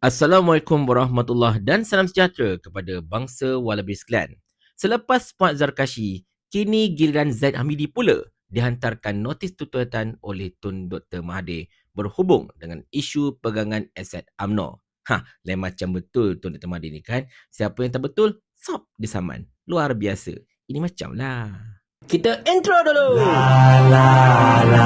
Assalamualaikum warahmatullahi dan salam sejahtera kepada bangsa Wallaby sekalian. Selepas Puan Zarkashi, kini giliran Zaid Hamidi pula dihantarkan notis tuntutan oleh Tun Dr. Mahathir berhubung dengan isu pegangan aset UMNO. Ha, lain macam betul Tun Dr. Mahathir ni kan. Siapa yang tak betul, sop disaman. Luar biasa. Ini macam lah. Kita intro dulu. La la la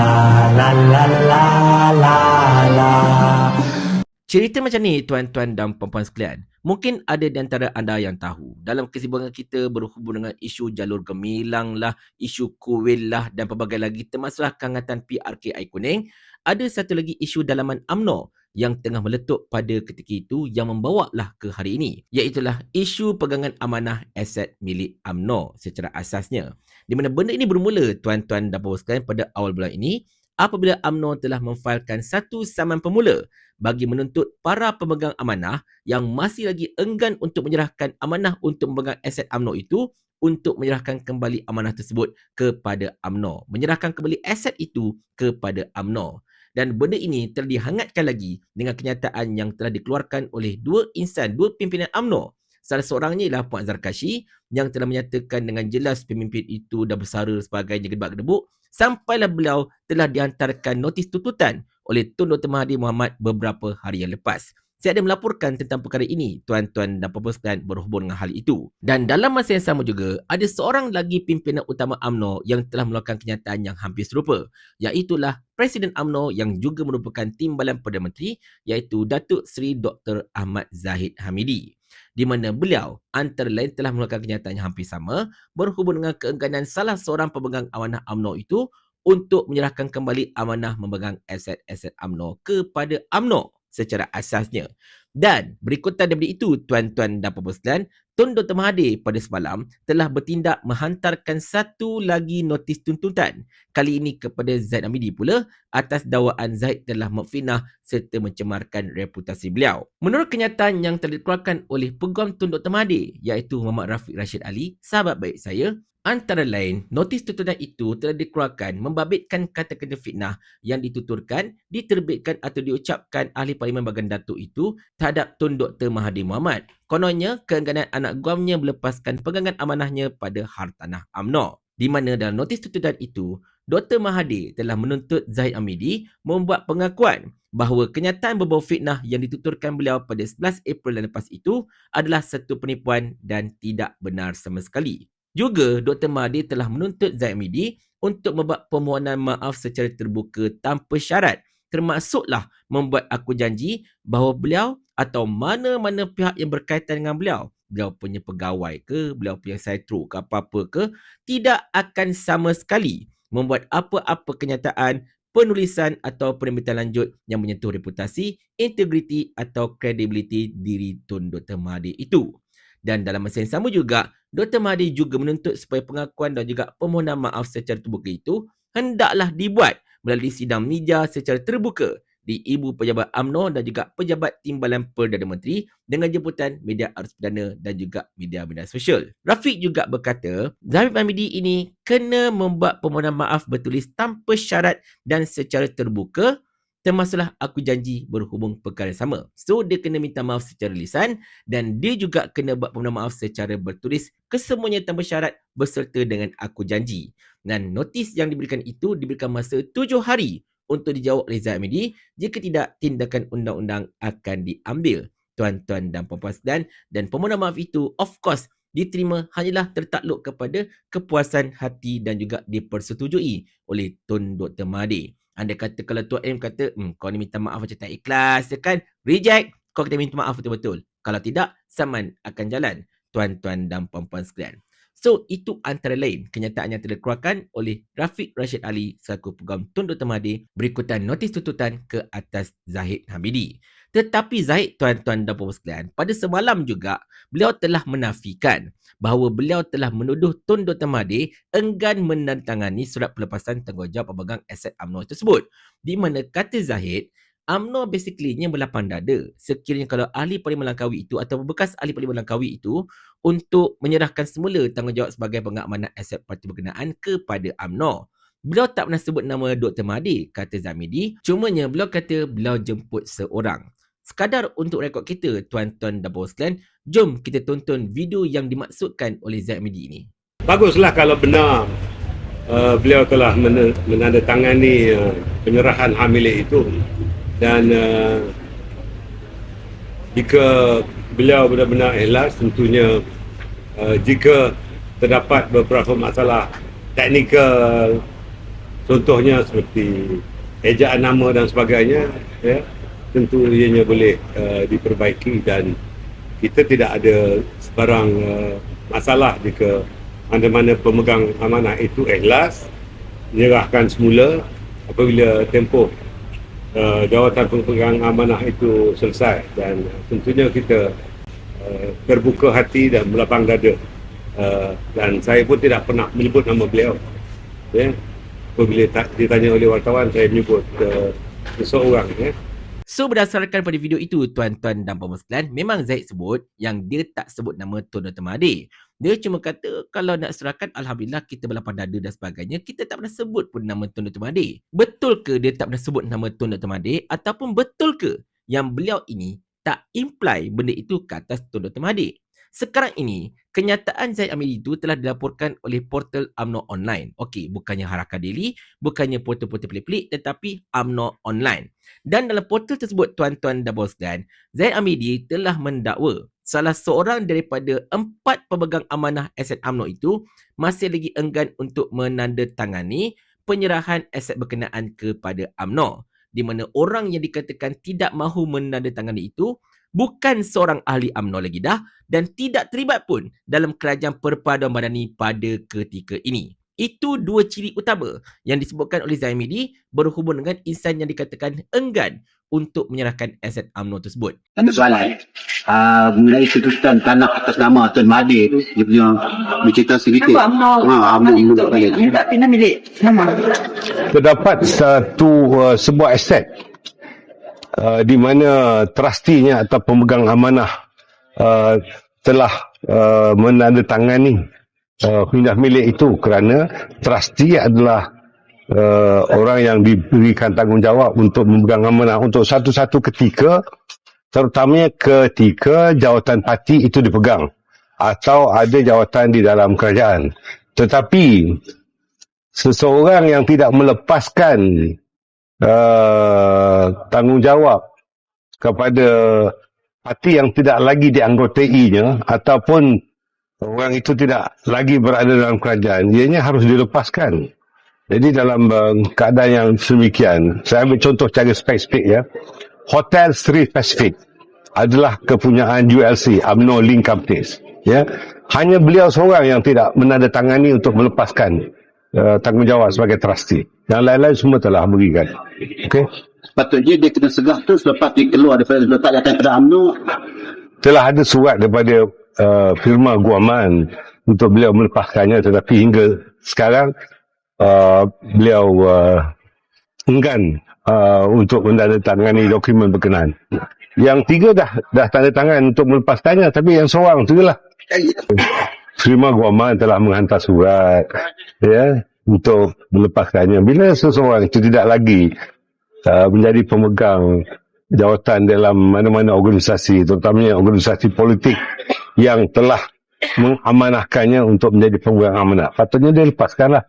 Cerita macam ni tuan-tuan dan puan-puan sekalian. Mungkin ada di antara anda yang tahu. Dalam kesibukan kita berhubung dengan isu jalur gemilang lah, isu kuil lah dan pelbagai lagi termasuklah kangatan PRKI kuning. Ada satu lagi isu dalaman AMNO yang tengah meletup pada ketika itu yang membawa lah ke hari ini. Iaitulah isu pegangan amanah aset milik AMNO secara asasnya. Di mana benda ini bermula tuan-tuan dan puan sekalian pada awal bulan ini apabila AMNO telah memfailkan satu saman pemula bagi menuntut para pemegang amanah yang masih lagi enggan untuk menyerahkan amanah untuk memegang aset AMNO itu untuk menyerahkan kembali amanah tersebut kepada AMNO. Menyerahkan kembali aset itu kepada AMNO. Dan benda ini telah dihangatkan lagi dengan kenyataan yang telah dikeluarkan oleh dua insan, dua pimpinan AMNO. Salah seorangnya ialah Puan Zarkashi yang telah menyatakan dengan jelas pemimpin itu dah bersara sebagainya gedebak-gedebuk sampailah beliau telah dihantarkan notis tuntutan oleh Tun Dr. Mahathir Mohamad beberapa hari yang lepas. Saya ada melaporkan tentang perkara ini, tuan-tuan dan puan sekalian berhubung dengan hal itu. Dan dalam masa yang sama juga, ada seorang lagi pimpinan utama AMNO yang telah melakukan kenyataan yang hampir serupa. Iaitulah Presiden AMNO yang juga merupakan timbalan Perdana Menteri, iaitu Datuk Seri Dr. Ahmad Zahid Hamidi. Di mana beliau antara lain telah melakukan kenyataan yang hampir sama berhubung dengan keengganan salah seorang pemegang amanah AMNO itu untuk menyerahkan kembali amanah memegang aset-aset AMNO kepada AMNO secara asasnya. Dan berikutan daripada itu, tuan-tuan dan puan sekalian, Tun Dr. Mahathir pada semalam telah bertindak menghantarkan satu lagi notis tuntutan. Kali ini kepada Zaid Amidi pula atas dakwaan Zaid telah memfitnah serta mencemarkan reputasi beliau. Menurut kenyataan yang telah dikeluarkan oleh Peguam Tun Dr. Mahathir iaitu Muhammad Rafiq Rashid Ali, sahabat baik saya, Antara lain, notis tuntutan itu telah dikeluarkan membabitkan kata-kata fitnah yang dituturkan, diterbitkan atau diucapkan ahli Parlimen Bagan Datuk itu terhadap Tun Dr. Mahathir Mohamad. Kononnya, keengganan anak guamnya melepaskan pegangan amanahnya pada hartanah UMNO. Di mana dalam notis tuntutan itu, Dr. Mahathir telah menuntut Zahid Amidi membuat pengakuan bahawa kenyataan berbau fitnah yang dituturkan beliau pada 11 April yang lepas itu adalah satu penipuan dan tidak benar sama sekali. Juga Dr. Mahdi telah menuntut Zaid Midi untuk membuat permohonan maaf secara terbuka tanpa syarat termasuklah membuat aku janji bahawa beliau atau mana-mana pihak yang berkaitan dengan beliau beliau punya pegawai ke, beliau punya setro ke apa-apa ke tidak akan sama sekali membuat apa-apa kenyataan penulisan atau penerbitan lanjut yang menyentuh reputasi, integriti atau kredibiliti diri Tun Dr. Mahdi itu. Dan dalam masa yang sama juga, Dr. Mahdi juga menuntut supaya pengakuan dan juga permohonan maaf secara terbuka itu hendaklah dibuat melalui sidang media secara terbuka di Ibu Pejabat AMNO dan juga Pejabat Timbalan Perdana Menteri dengan jemputan media arus perdana dan juga media-media sosial. Rafiq juga berkata, Zahid Hamidi ini kena membuat permohonan maaf bertulis tanpa syarat dan secara terbuka termasuklah aku janji berhubung perkara sama. So dia kena minta maaf secara lisan dan dia juga kena buat permohonan maaf secara bertulis kesemuanya tanpa syarat berserta dengan aku janji. Dan notis yang diberikan itu diberikan masa tujuh hari untuk dijawab oleh Zaid Amidi. Jika tidak, tindakan undang-undang akan diambil. Tuan-tuan dan puan-puan dan dan permohonan maaf itu of course diterima hanyalah tertakluk kepada kepuasan hati dan juga dipersetujui oleh Tun Dr. Mahathir. Anda kata kalau Tuan M kata, hmm, kau ni minta maaf macam tak ikhlas, ya kan? Reject. Kau kata minta maaf betul-betul. Kalau tidak, saman akan jalan. Tuan-tuan dan puan-puan sekalian. So, itu antara lain kenyataan yang dikeluarkan oleh Rafiq Rashid Ali selaku peguam Tun Dr. Mahdi berikutan notis tuntutan ke atas Zahid Hamidi. Tetapi Zahid tuan-tuan dan puan sekalian, pada semalam juga beliau telah menafikan bahawa beliau telah menuduh Tun Dr. Mahdi enggan menandatangani surat pelepasan tanggungjawab pemegang aset UMNO tersebut. Di mana kata Zahid, UMNO basically nya berlapang dada sekiranya kalau ahli Parlimen Langkawi itu atau bekas ahli Parlimen Langkawi itu untuk menyerahkan semula tanggungjawab sebagai pengamanah aset parti berkenaan kepada UMNO. Beliau tak pernah sebut nama Dr. Mahdi, kata Zamidi. Cumanya beliau kata beliau jemput seorang. Sekadar untuk rekod kita, tuan-tuan dan puan sekalian, jom kita tonton video yang dimaksudkan oleh Midi ini. Baguslah kalau benar uh, beliau telah men- menandatangani uh, penyerahan hak milik itu dan uh, jika beliau benar-benar ikhlas tentunya uh, jika terdapat beberapa masalah teknikal contohnya seperti ejaan nama dan sebagainya ya tentu ianya boleh uh, diperbaiki dan kita tidak ada sebarang uh, masalah jika mana-mana pemegang amanah itu ikhlas menyerahkan semula apabila tempoh uh, jawatan pemegang amanah itu selesai. Dan tentunya kita uh, terbuka hati dan melapang dada. Uh, dan saya pun tidak pernah menyebut nama beliau. Ya. Apabila ta- ditanya oleh wartawan saya menyebut uh, seseorang ya So berdasarkan pada video itu tuan-tuan dan puan sekalian, memang Zaid sebut yang dia tak sebut nama Tun Dr. Mahathir. Dia cuma kata kalau nak serahkan Alhamdulillah kita berlapang dada dan sebagainya, kita tak pernah sebut pun nama Tun Dr. Mahathir. Betul ke dia tak pernah sebut nama Tun Dr. Mahathir ataupun betul ke yang beliau ini tak imply benda itu ke atas Tun Dr. Mahathir? Sekarang ini, kenyataan Zaid Amiri itu telah dilaporkan oleh portal UMNO Online. Okey, bukannya Haraka Daily, bukannya portal-portal pelik-pelik tetapi UMNO Online. Dan dalam portal tersebut tuan-tuan dan sekalian, Zaid Amidi telah mendakwa salah seorang daripada empat pemegang amanah aset UMNO itu masih lagi enggan untuk menandatangani penyerahan aset berkenaan kepada UMNO. Di mana orang yang dikatakan tidak mahu menandatangani itu bukan seorang ahli UMNO lagi dah dan tidak terlibat pun dalam kerajaan perpaduan madani pada ketika ini. Itu dua ciri utama yang disebutkan oleh Zaimidi berhubung dengan insan yang dikatakan enggan untuk menyerahkan aset UMNO tersebut. Ada soalan uh, mengenai kedudukan tanah atas nama Tuan Mahathir tu dia punya bercerita sedikit. Kenapa UMNO Ha, UMNO UMNO UMNO balik. Dia tak pindah milik nama. terdapat satu uh, sebuah aset uh, di mana trustinya atau pemegang amanah uh, telah uh, menandatangani uh, pindah milik itu kerana trustee adalah uh, orang yang diberikan tanggungjawab untuk memegang amanah. Untuk satu-satu ketika terutamanya ketika jawatan parti itu dipegang atau ada jawatan di dalam kerajaan. Tetapi seseorang yang tidak melepaskan uh, tanggungjawab kepada parti yang tidak lagi dianggotainya ataupun orang itu tidak lagi berada dalam kerajaan, ianya harus dilepaskan. Jadi dalam uh, keadaan yang sedemikian, saya ambil contoh cara spesifik ya. Hotel Sri Pacific adalah kepunyaan ULC, UMNO Link Companies. Ya, hanya beliau seorang yang tidak menandatangani untuk melepaskan uh, tanggungjawab sebagai trustee. Yang lain-lain semua telah berikan. Okey. Sepatutnya dia kena segah tu selepas dia keluar daripada letak datang pada UMNO. telah ada surat daripada uh, firma Guaman untuk beliau melepaskannya tetapi hingga sekarang uh, beliau uh, enggan uh, untuk menandatangani dokumen berkenaan. Yang tiga dah dah tanda tangan untuk melepaskannya tapi yang seorang tu lah firma Guaman telah menghantar surat ya untuk melepaskannya. Bila seseorang itu tidak lagi uh, menjadi pemegang jawatan dalam mana-mana organisasi, terutamanya organisasi politik yang telah mengamanahkannya untuk menjadi pemegang amanah. Patutnya dia lepaskanlah.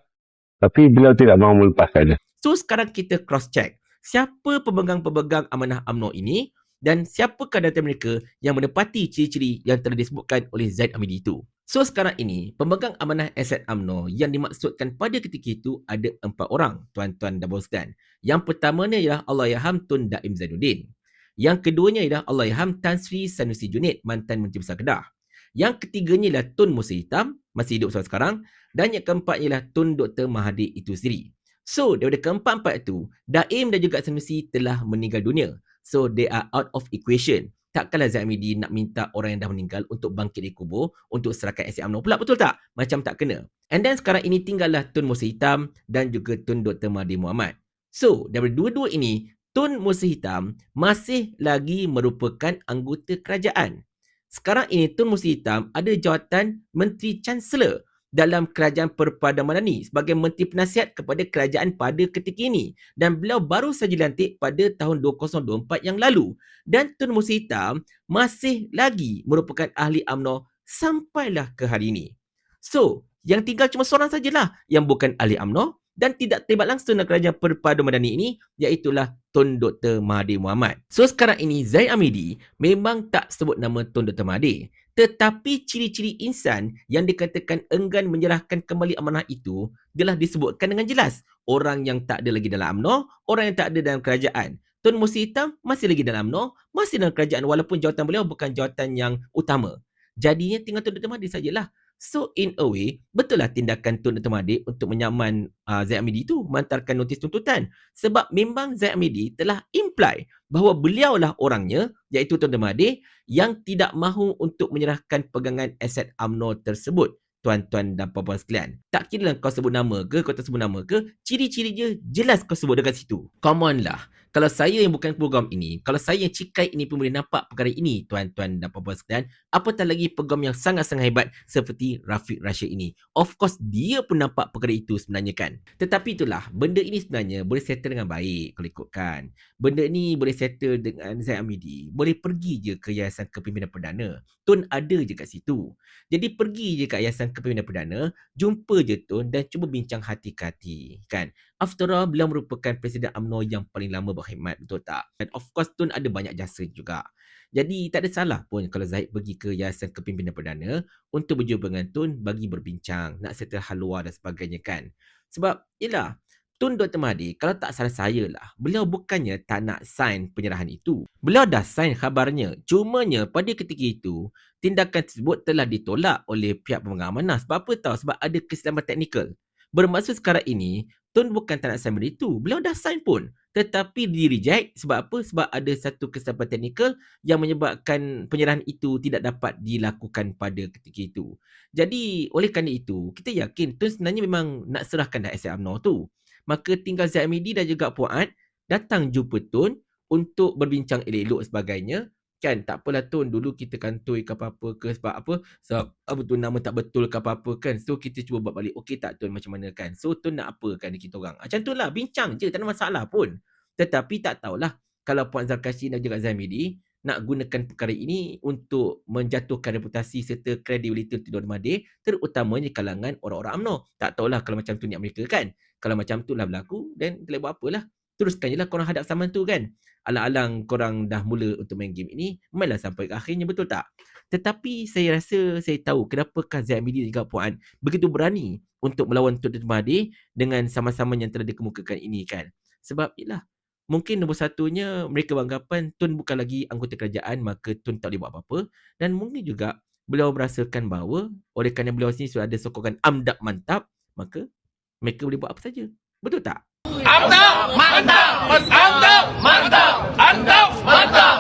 Tapi beliau tidak mahu melepaskannya. So sekarang kita cross check siapa pemegang-pemegang amanah UMNO ini dan siapakah data mereka yang menepati ciri-ciri yang telah disebutkan oleh Zaid Amidi itu. So sekarang ini, pemegang amanah aset UMNO yang dimaksudkan pada ketika itu ada empat orang, tuan-tuan dan boskan. Yang pertamanya ialah Allahyarham Tun Daim Zainuddin. Yang keduanya ialah Allahyarham Tan Sri Sanusi Junid, mantan Menteri Besar Kedah. Yang ketiganya ialah Tun Musa Hitam, masih hidup sampai sekarang. Dan yang keempatnya ialah Tun Dr. Mahathir itu sendiri. So, daripada keempat-empat itu, Daim dan juga Sanusi telah meninggal dunia. So, they are out of equation. Takkanlah Zaid Amidi nak minta orang yang dah meninggal untuk bangkit dari kubur untuk serahkan aset UMNO pula, betul tak? Macam tak kena. And then sekarang ini tinggallah Tun Musa Hitam dan juga Tun Dr. Mahathir Mohamad. So, daripada dua-dua ini, Tun Musa Hitam masih lagi merupakan anggota kerajaan. Sekarang ini Tun Musa Hitam ada jawatan Menteri Chancellor dalam kerajaan Perpaduan Madani sebagai Menteri Penasihat kepada kerajaan pada ketika ini dan beliau baru saja dilantik pada tahun 2024 yang lalu dan Tun Musa Hitam masih lagi merupakan ahli UMNO sampailah ke hari ini. So, yang tinggal cuma seorang sajalah yang bukan ahli UMNO dan tidak terlibat langsung dalam kerajaan Perpaduan Madani ini iaitulah Tun Dr. Mahathir Mohamad. So sekarang ini Zaid Amidi memang tak sebut nama Tun Dr. Mahathir tetapi ciri-ciri insan yang dikatakan enggan menyerahkan kembali amanah itu telah disebutkan dengan jelas. Orang yang tak ada lagi dalam UMNO, orang yang tak ada dalam kerajaan. Tun Musa Hitam masih lagi dalam UMNO, masih dalam kerajaan walaupun jawatan beliau bukan jawatan yang utama. Jadinya tinggal Tun Dr. Mahathir sajalah. So in a way, betul lah tindakan Tun Dr. Mahathir untuk menyaman uh, Zaid Amidi itu menghantarkan notis tuntutan. Sebab memang Zaid Amidi telah imply bahawa beliaulah orangnya, iaitu Tun Dr. Mahathir, yang tidak mahu untuk menyerahkan pegangan aset UMNO tersebut. Tuan-tuan dan puan-puan sekalian. Tak kira lah kau sebut nama ke, kau tak sebut nama ke, ciri-ciri dia jelas kau sebut dekat situ. Come on lah. Kalau saya yang bukan program ini, kalau saya yang cikai ini pun boleh nampak perkara ini, tuan-tuan dan puan-puan sekalian, apatah lagi program yang sangat-sangat hebat seperti Rafiq Rashid ini. Of course, dia pun nampak perkara itu sebenarnya kan. Tetapi itulah, benda ini sebenarnya boleh settle dengan baik kalau ikutkan. Benda ni boleh settle dengan Zaid Amidi. Boleh pergi je ke Yayasan Kepimpinan Perdana. Tun ada je kat situ. Jadi pergi je kat Yayasan Kepimpinan Perdana, jumpa je Tun dan cuba bincang hati ke hati. Kan? After all, beliau merupakan Presiden UMNO yang paling lama berkhidmat, betul tak? Dan of course Tun ada banyak jasa juga. Jadi tak ada salah pun kalau Zahid pergi ke Yayasan Kepimpinan Perdana untuk berjumpa dengan Tun bagi berbincang, nak settle halua dan sebagainya kan. Sebab, yelah, Tun Dr. Mahathir, kalau tak salah saya lah, beliau bukannya tak nak sign penyerahan itu. Beliau dah sign khabarnya. Cumanya pada ketika itu, tindakan tersebut telah ditolak oleh pihak pemegang amanah. Sebab apa tahu? Sebab ada kesilapan teknikal. Bermaksud sekarang ini, Tun bukan tak nak sign benda itu. Beliau dah sign pun. Tetapi di reject sebab apa? Sebab ada satu kesilapan teknikal yang menyebabkan penyerahan itu tidak dapat dilakukan pada ketika itu. Jadi oleh kerana itu, kita yakin Tun sebenarnya memang nak serahkan dah aset UMNO tu. Maka tinggal Amidi dan juga Puan datang jumpa Tun untuk berbincang elok-elok sebagainya. Kan tak apalah Tun dulu kita kantoi ke apa-apa ke sebab apa? Sebab apa tu nama tak betul ke apa-apa kan? So kita cuba buat balik okey tak Tun macam mana kan? So Tun nak apa kan kita orang? Macam tu lah bincang je tak ada masalah pun. Tetapi tak tahulah kalau Puan Zarkashi dan juga Zamidi nak gunakan perkara ini untuk menjatuhkan reputasi serta kredibiliti Tun Dr. Mahathir terutamanya kalangan orang-orang UMNO. Tak tahulah kalau macam tu niat mereka kan? Kalau macam tu lah berlaku then kita buat apalah teruskan je lah korang hadap saman tu kan alang-alang korang dah mula untuk main game ini, mainlah sampai ke akhirnya, betul tak? Tetapi saya rasa saya tahu kenapakah Zaid Amidi dan juga Puan begitu berani untuk melawan Tun Dr. Mahathir dengan sama-sama yang telah dikemukakan ini kan. Sebab ialah mungkin nombor satunya mereka beranggapan Tun bukan lagi anggota kerajaan maka Tun tak boleh buat apa-apa dan mungkin juga beliau merasakan bahawa oleh kerana beliau sini sudah ada sokongan amdap mantap maka mereka boleh buat apa saja. Betul tak? mantap, mantap, mantap, mantap, mantap, mantap.